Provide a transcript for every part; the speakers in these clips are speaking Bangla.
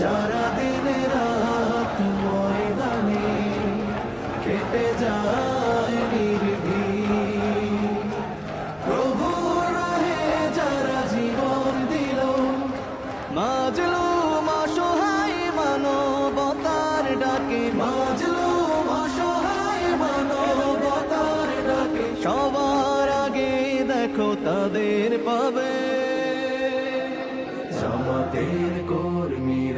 যারা দিনে রাত ময়দানে কেটে যায় নির্ভীক। প্রভু রাহে যারা জীবন দিল, মাজলু অসহায় মানবতার ডাকে। মাজলু অসহায় মানবতার ডাকে। সবার আগে দেখো তাদের পাবে। জামাতের কর্মীরা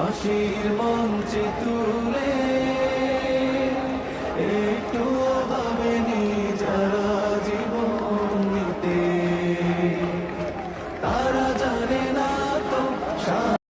হাসির মঞ্চে তুমি